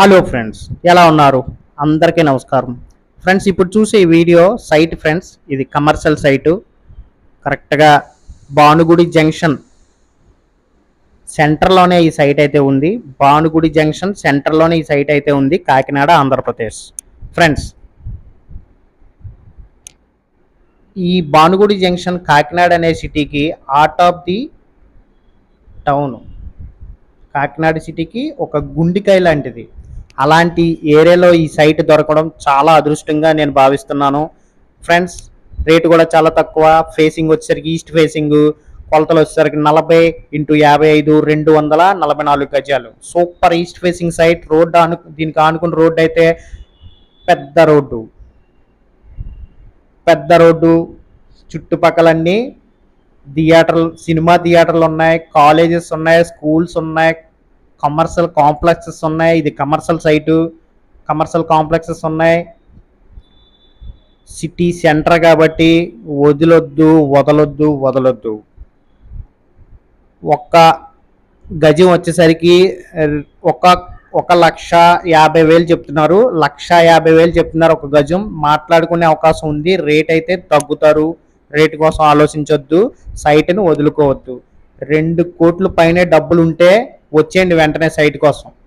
Hello friends ఎలా ఉన్నారు? అందరికీ నమస్కారం. ఫ్రెండ్స్ ఇప్పుడు చూసే వీడియో సైట్ ఫ్రెండ్స్ ఇది కమర్షియల్ సైటు కరెక్ట్గా భానుగుడి జంక్షన్ సెంటర్లోనే ఈ సైట్ అయితే ఉంది. భానుగుడి జంక్షన్ సెంటర్లోనే ఈ సైట్ అయితే ఉంది కాకినాడ ఆంధ్రప్రదేశ్. ఫ్రెండ్స్ ఈ భానుగుడి జంక్షన్ కాకినాడ అనే సిటీకి heart of the town Kakinada సిటీకి ఒక గుండికాయ లాంటిది. అలాంటి ఏరియాలో ఈ సైట్ దొరకడం చాలా అదృష్టంగా నేను భావిస్తున్నాను. ఫ్రెండ్స్ రేటు కూడా చాలా తక్కువ. ఫేసింగ్ వచ్చేసరికి ఈస్ట్ ఫేసింగ్ కొలతలు వచ్చేసరికి నలభై ఇంటూ యాభై ఐదు రెండు వందల నలభై నాలుగు గజాలు. Super east facing site road అను దీనికి ఆనుకున్న రోడ్డు అయితే పెద్ద రోడ్డు. పెద్ద రోడ్డు చుట్టుపక్కలన్నీ థియేటర్లు సినిమా థియేటర్లు ఉన్నాయి కాలేజెస్ ఉన్నాయి స్కూల్స్ ఉన్నాయి కమర్షియల్ కాంప్లెక్సెస్ ఉన్నాయి. ఇది కమర్షియల్ సైటు కమర్షియల్ కాంప్లెక్సెస్ ఉన్నాయి. సిటీ సెంటర్ కాబట్టి వదిలొద్దు వదలొద్దు వదలొద్దు. ఒక్క గజం వచ్చేసరికి ఒక ఒక లక్ష యాభై వేలు చెప్తున్నారు. లక్ష యాభై వేలు చెప్తున్నారు ఒక గజం. మాట్లాడుకునే అవకాశం ఉంది. రేట్ అయితే తగ్గుతారు. రేటు కోసం ఆలోచించొద్దు. సైట్ని వదులుకోవద్దు. రెండు కోట్ల పైనే డబ్బులు ఉంటే వచ్చేయండి వెంటనే సైట్ కోసం.